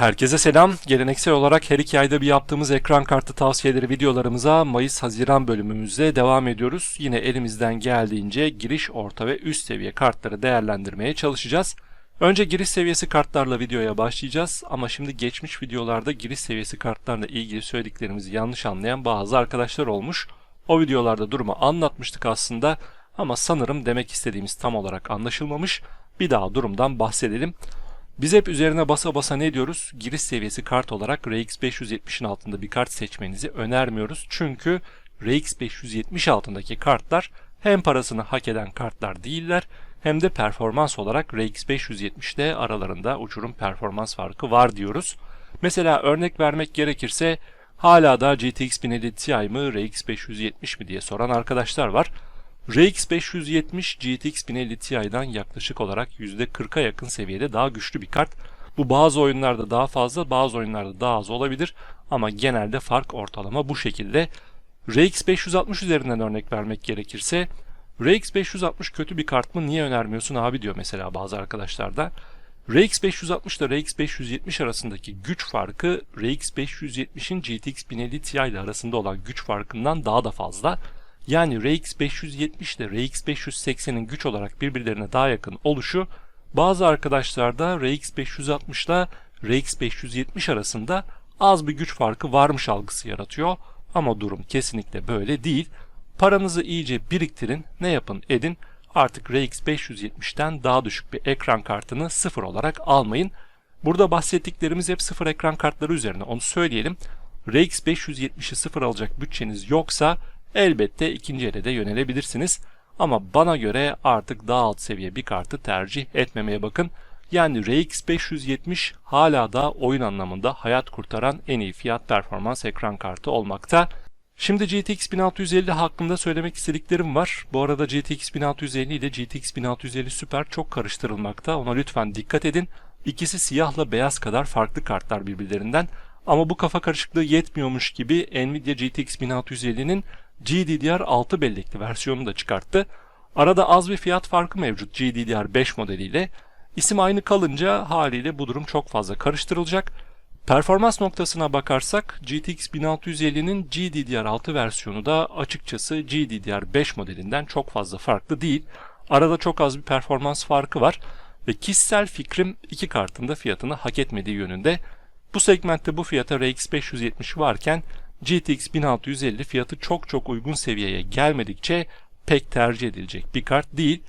Herkese selam. Geleneksel olarak her iki ayda bir yaptığımız ekran kartı tavsiyeleri videolarımıza Mayıs-Haziran bölümümüzde devam ediyoruz. Yine elimizden geldiğince giriş, orta ve üst seviye kartları değerlendirmeye çalışacağız. Önce giriş seviyesi kartlarla videoya başlayacağız ama şimdi geçmiş videolarda giriş seviyesi kartlarla ilgili söylediklerimizi yanlış anlayan bazı arkadaşlar olmuş. O videolarda durumu anlatmıştık aslında ama sanırım demek istediğimiz tam olarak anlaşılmamış. Bir daha durumdan bahsedelim. Biz hep üzerine basa basa ne diyoruz? Giriş seviyesi kart olarak RX 570'in altında bir kart seçmenizi önermiyoruz. Çünkü RX 570 altındaki kartlar hem parasını hak eden kartlar değiller hem de performans olarak RX 570'te aralarında uçurum performans farkı var diyoruz. Mesela örnek vermek gerekirse hala da GTX 1050 Ti mi RX 570 mi diye soran arkadaşlar var. RX 570 GTX 1050 Ti'den yaklaşık olarak %40'a yakın seviyede daha güçlü bir kart. Bu bazı oyunlarda daha fazla, bazı oyunlarda daha az olabilir ama genelde fark ortalama bu şekilde. RX 560 üzerinden örnek vermek gerekirse RX 560 kötü bir kart mı niye önermiyorsun abi diyor mesela bazı arkadaşlar da. RX 560 ile RX 570 arasındaki güç farkı RX 570'in GTX 1050 Ti ile arasında olan güç farkından daha da fazla. Yani RX 570 ile RX 580'in güç olarak birbirlerine daha yakın oluşu bazı arkadaşlarda RX 560 ile RX 570 arasında az bir güç farkı varmış algısı yaratıyor. Ama durum kesinlikle böyle değil. Paranızı iyice biriktirin, ne yapın edin. Artık RX 570'ten daha düşük bir ekran kartını sıfır olarak almayın. Burada bahsettiklerimiz hep sıfır ekran kartları üzerine onu söyleyelim. RX 570'i sıfır alacak bütçeniz yoksa elbette ikinci ele de yönelebilirsiniz. Ama bana göre artık daha alt seviye bir kartı tercih etmemeye bakın. Yani RX 570 hala da oyun anlamında hayat kurtaran en iyi fiyat performans ekran kartı olmakta. Şimdi GTX 1650 hakkında söylemek istediklerim var. Bu arada GTX 1650 ile GTX 1650 Super çok karıştırılmakta. Ona lütfen dikkat edin. İkisi siyahla beyaz kadar farklı kartlar birbirlerinden. Ama bu kafa karışıklığı yetmiyormuş gibi Nvidia GTX 1650'nin GDDR6 bellekli versiyonunu da çıkarttı. Arada az bir fiyat farkı mevcut GDDR5 modeliyle. İsim aynı kalınca haliyle bu durum çok fazla karıştırılacak. Performans noktasına bakarsak GTX 1650'nin GDDR6 versiyonu da açıkçası GDDR5 modelinden çok fazla farklı değil. Arada çok az bir performans farkı var ve kişisel fikrim iki kartın da fiyatını hak etmediği yönünde. Bu segmentte bu fiyata RX 570 varken GTX 1650 fiyatı çok çok uygun seviyeye gelmedikçe pek tercih edilecek bir kart değil.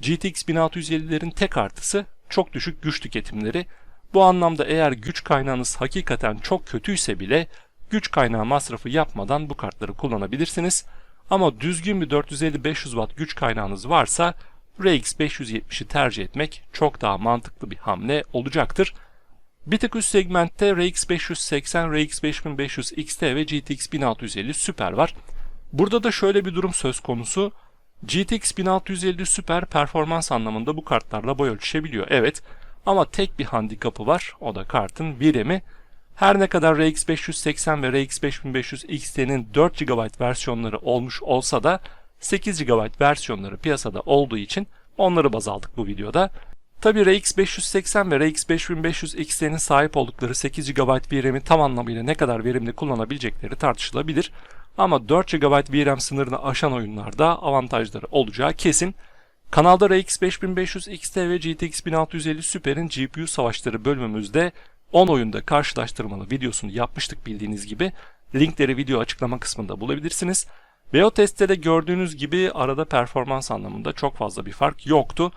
GTX 1650'lerin tek artısı çok düşük güç tüketimleri. Bu anlamda eğer güç kaynağınız hakikaten çok kötüyse bile güç kaynağı masrafı yapmadan bu kartları kullanabilirsiniz. Ama düzgün bir 450-500 watt güç kaynağınız varsa RX 570'i tercih etmek çok daha mantıklı bir hamle olacaktır. Bir tık üst segmentte RX 580, RX 5500 XT ve GTX 1650 Super var. Burada da şöyle bir durum söz konusu. GTX 1650 Super performans anlamında bu kartlarla boy ölçüşebiliyor. Evet ama tek bir handikapı var. O da kartın VRAM'i. Her ne kadar RX 580 ve RX 5500 XT'nin 4 GB versiyonları olmuş olsa da 8 GB versiyonları piyasada olduğu için onları baz aldık bu videoda. Tabi RX 580 ve RX 5500 XT'nin sahip oldukları 8 GB VRAM'i tam anlamıyla ne kadar verimli kullanabilecekleri tartışılabilir. Ama 4 GB VRAM sınırını aşan oyunlarda avantajları olacağı kesin. Kanalda RX 5500 XT ve GTX 1650 Super'in GPU savaşları bölümümüzde 10 oyunda karşılaştırmalı videosunu yapmıştık bildiğiniz gibi. Linkleri video açıklama kısmında bulabilirsiniz. Ve o testte de gördüğünüz gibi arada performans anlamında çok fazla bir fark yoktu.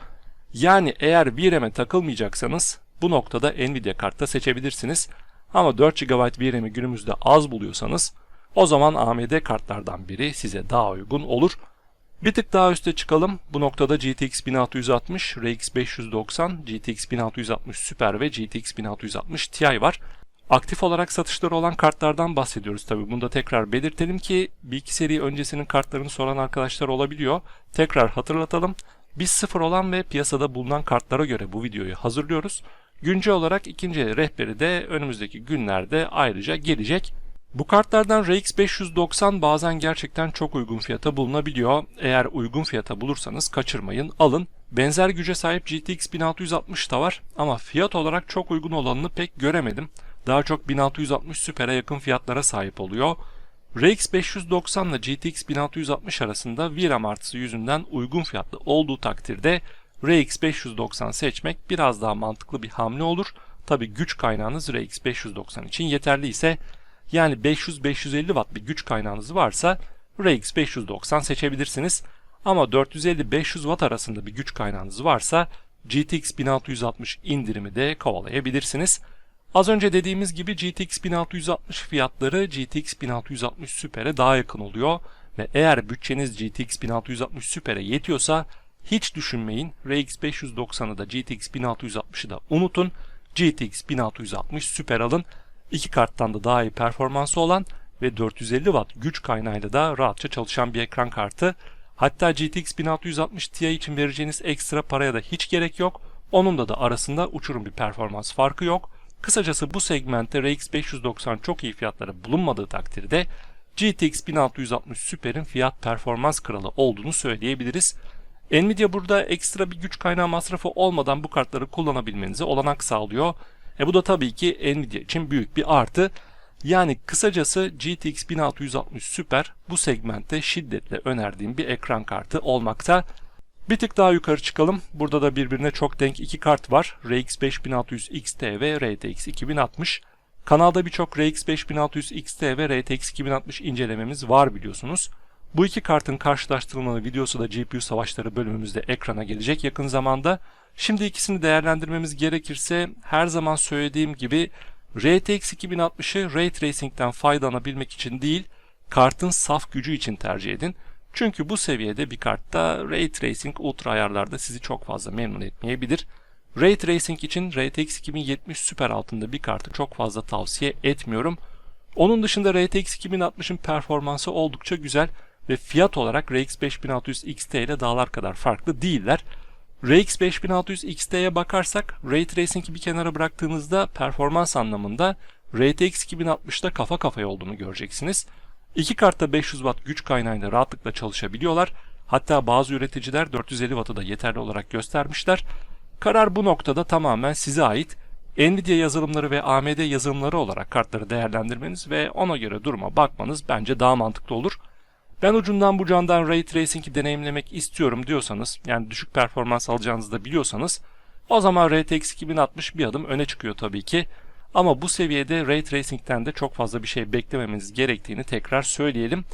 Yani eğer VRAM'e takılmayacaksanız bu noktada Nvidia kartta seçebilirsiniz. Ama 4 GB VRAM'i günümüzde az buluyorsanız o zaman AMD kartlardan biri size daha uygun olur. Bir tık daha üste çıkalım. Bu noktada GTX 1660, RX 590, GTX 1660 Super ve GTX 1660 Ti var. Aktif olarak satışları olan kartlardan bahsediyoruz tabi. Bunu da tekrar belirtelim ki bir iki seri öncesinin kartlarını soran arkadaşlar olabiliyor. Tekrar hatırlatalım. Biz sıfır olan ve piyasada bulunan kartlara göre bu videoyu hazırlıyoruz. Güncel olarak ikinci rehberi de önümüzdeki günlerde ayrıca gelecek. Bu kartlardan RX 590 bazen gerçekten çok uygun fiyata bulunabiliyor. Eğer uygun fiyata bulursanız kaçırmayın, alın. Benzer güce sahip GTX 1660 da var ama fiyat olarak çok uygun olanını pek göremedim. Daha çok 1660 Super'e yakın fiyatlara sahip oluyor. RX 590 ile GTX 1660 arasında VRAM artısı yüzünden uygun fiyatlı olduğu takdirde RX 590 seçmek biraz daha mantıklı bir hamle olur. Tabi güç kaynağınız RX 590 için yeterli ise yani 500-550 watt bir güç kaynağınız varsa RX 590 seçebilirsiniz. Ama 450-500 watt arasında bir güç kaynağınız varsa GTX 1660 indirimi de kovalayabilirsiniz. Az önce dediğimiz gibi GTX 1660 fiyatları GTX 1660 Super'e daha yakın oluyor ve eğer bütçeniz GTX 1660 Super'e yetiyorsa hiç düşünmeyin RX 590'ı da GTX 1660'ı da unutun. GTX 1660 Super alın. İki karttan da daha iyi performansı olan ve 450 watt güç kaynağıyla da rahatça çalışan bir ekran kartı. Hatta GTX 1660 Ti için vereceğiniz ekstra paraya da hiç gerek yok. Onun da da arasında uçurum bir performans farkı yok. Kısacası bu segmentte RX 590 çok iyi fiyatları bulunmadığı takdirde GTX 1660 Super'in fiyat performans kralı olduğunu söyleyebiliriz. Nvidia burada ekstra bir güç kaynağı masrafı olmadan bu kartları kullanabilmenize olanak sağlıyor. E bu da tabii ki Nvidia için büyük bir artı. Yani kısacası GTX 1660 Super bu segmentte şiddetle önerdiğim bir ekran kartı olmakta. Bir tık daha yukarı çıkalım. Burada da birbirine çok denk iki kart var. RX 5600 XT ve RTX 2060. Kanalda birçok RX 5600 XT ve RTX 2060 incelememiz var biliyorsunuz. Bu iki kartın karşılaştırılmalı videosu da GPU savaşları bölümümüzde ekrana gelecek yakın zamanda. Şimdi ikisini değerlendirmemiz gerekirse her zaman söylediğim gibi RTX 2060'ı Ray Tracing'den faydalanabilmek için değil, kartın saf gücü için tercih edin. Çünkü bu seviyede bir kartta Ray Tracing ultra ayarlarda sizi çok fazla memnun etmeyebilir. Ray Tracing için RTX 2070 Super altında bir kartı çok fazla tavsiye etmiyorum. Onun dışında RTX 2060'ın performansı oldukça güzel ve fiyat olarak RX 5600 XT ile dağlar kadar farklı değiller. RX 5600 XT'ye bakarsak Ray Tracing'i bir kenara bıraktığınızda performans anlamında RTX 2060'da kafa kafaya olduğunu göreceksiniz. İki kartta 500 Watt güç kaynağıyla rahatlıkla çalışabiliyorlar. Hatta bazı üreticiler 450 Watt'ı da yeterli olarak göstermişler. Karar bu noktada tamamen size ait. Nvidia yazılımları ve AMD yazılımları olarak kartları değerlendirmeniz ve ona göre duruma bakmanız bence daha mantıklı olur. Ben ucundan bucağından Ray Tracing'i deneyimlemek istiyorum diyorsanız, yani düşük performans alacağınızı da biliyorsanız, o zaman RTX 2060 bir adım öne çıkıyor tabii ki. Ama bu seviyede Ray Tracing'den de çok fazla bir şey beklememeniz gerektiğini tekrar söyleyelim.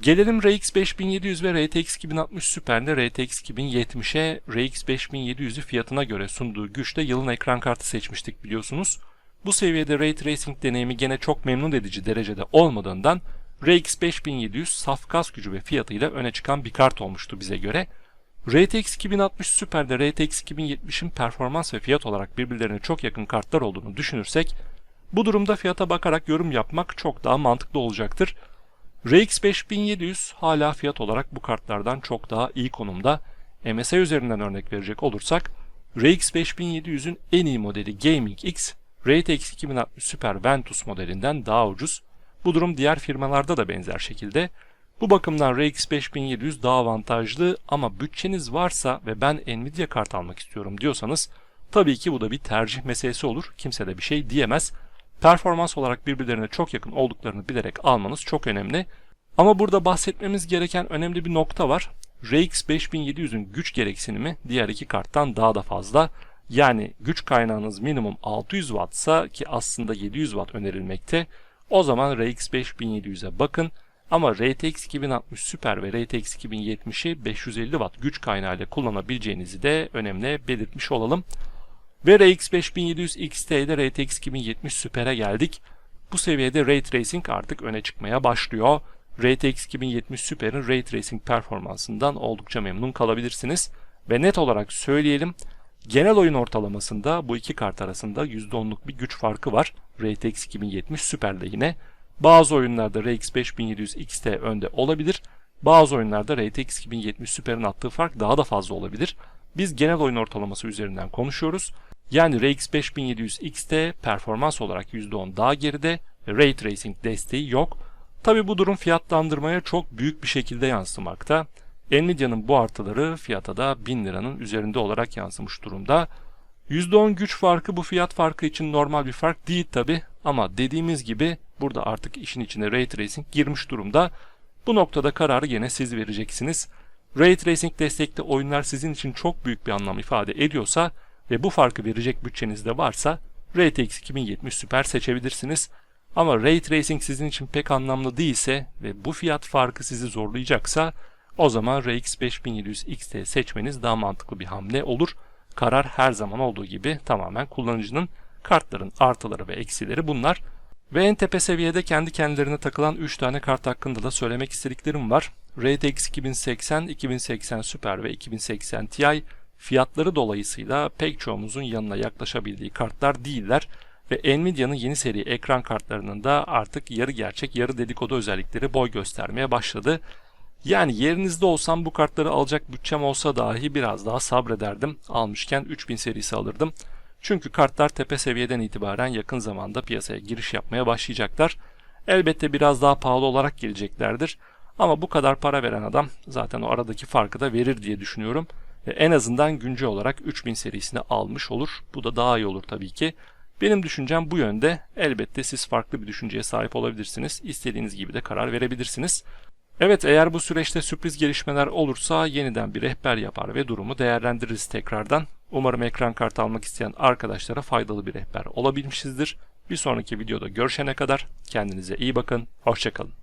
Gelelim RX 5700 ve RTX 2060 Super'de RTX 2070'e RX 5700'ü fiyatına göre sunduğu güçte yılın ekran kartı seçmiştik biliyorsunuz. Bu seviyede Ray Tracing deneyimi gene çok memnun edici derecede olmadığından RX 5700 saf kas gücü ve fiyatıyla öne çıkan bir kart olmuştu bize göre. RTX 2060 Super'de RTX 2070'in performans ve fiyat olarak birbirlerine çok yakın kartlar olduğunu düşünürsek, bu durumda fiyata bakarak yorum yapmak çok daha mantıklı olacaktır. RX 5700 hala fiyat olarak bu kartlardan çok daha iyi konumda. MSI üzerinden örnek verecek olursak, RX 5700'ün en iyi modeli Gaming X, RTX 2060 Super Ventus modelinden daha ucuz. Bu durum diğer firmalarda da benzer şekilde. Bu bakımdan RX 5700 daha avantajlı ama bütçeniz varsa ve ben Nvidia kart almak istiyorum diyorsanız tabii ki bu da bir tercih meselesi olur. Kimse de bir şey diyemez. Performans olarak birbirlerine çok yakın olduklarını bilerek almanız çok önemli. Ama burada bahsetmemiz gereken önemli bir nokta var. RX 5700'ün güç gereksinimi diğer iki karttan daha da fazla. Yani güç kaynağınız minimum 600 wattsa ki aslında 700 watt önerilmekte. O zaman RX 5700'e bakın. Ama RTX 2060 Super ve RTX 2070'i 550 Watt güç kaynağıyla kullanabileceğinizi de önemli belirtmiş olalım. Ve RX 5700 XT'de RTX 2070 Super'e geldik. Bu seviyede Ray Tracing artık öne çıkmaya başlıyor. RTX 2070 Super'in Ray Tracing performansından oldukça memnun kalabilirsiniz. Ve net olarak söyleyelim, genel oyun ortalamasında bu iki kart arasında %10'luk bir güç farkı var. RTX 2070 Super'de yine. Bazı oyunlarda RX 5700 XT önde olabilir. Bazı oyunlarda RTX 2070 Super'in attığı fark daha da fazla olabilir. Biz genel oyun ortalaması üzerinden konuşuyoruz. Yani RX 5700 XT performans olarak %10 daha geride Ray Tracing desteği yok. Tabi bu durum fiyatlandırmaya çok büyük bir şekilde yansımakta. Nvidia'nın bu artıları fiyata da 1000 liranın üzerinde olarak yansımış durumda. %10 güç farkı bu fiyat farkı için normal bir fark değil tabi ama dediğimiz gibi burada artık işin içine Ray Tracing girmiş durumda. Bu noktada kararı yine siz vereceksiniz. Ray Tracing destekli oyunlar sizin için çok büyük bir anlam ifade ediyorsa ve bu farkı verecek bütçeniz de varsa RTX 2070 Super seçebilirsiniz. Ama Ray Tracing sizin için pek anlamlı değilse ve bu fiyat farkı sizi zorlayacaksa o zaman RX 5700 XT seçmeniz daha mantıklı bir hamle olur. Karar her zaman olduğu gibi tamamen kullanıcının kartların artıları ve eksileri bunlar. Ve en tepe seviyede kendi kendilerine takılan 3 tane kart hakkında da söylemek istediklerim var. RTX 2080, 2080 Super ve 2080 Ti fiyatları dolayısıyla pek çoğumuzun yanına yaklaşabildiği kartlar değiller ve Nvidia'nın yeni seri ekran kartlarının da artık yarı gerçek yarı dedikodu özellikleri boy göstermeye başladı. Yani yerinizde olsam bu kartları alacak bütçem olsa dahi biraz daha sabrederdim. Almışken 3000 serisi alırdım. Çünkü kartlar tepe seviyeden itibaren yakın zamanda piyasaya giriş yapmaya başlayacaklar. Elbette biraz daha pahalı olarak geleceklerdir. Ama bu kadar para veren adam zaten o aradaki farkı da verir diye düşünüyorum. Ve en azından güncel olarak 3000 serisini almış olur. Bu da daha iyi olur tabii ki. Benim düşüncem bu yönde. Elbette siz farklı bir düşünceye sahip olabilirsiniz. İstediğiniz gibi de karar verebilirsiniz. Evet eğer bu süreçte sürpriz gelişmeler olursa yeniden bir rehber yapar ve durumu değerlendiririz tekrardan. Umarım ekran kartı almak isteyen arkadaşlara faydalı bir rehber olabilmişizdir. Bir sonraki videoda görüşene kadar kendinize iyi bakın, hoşçakalın.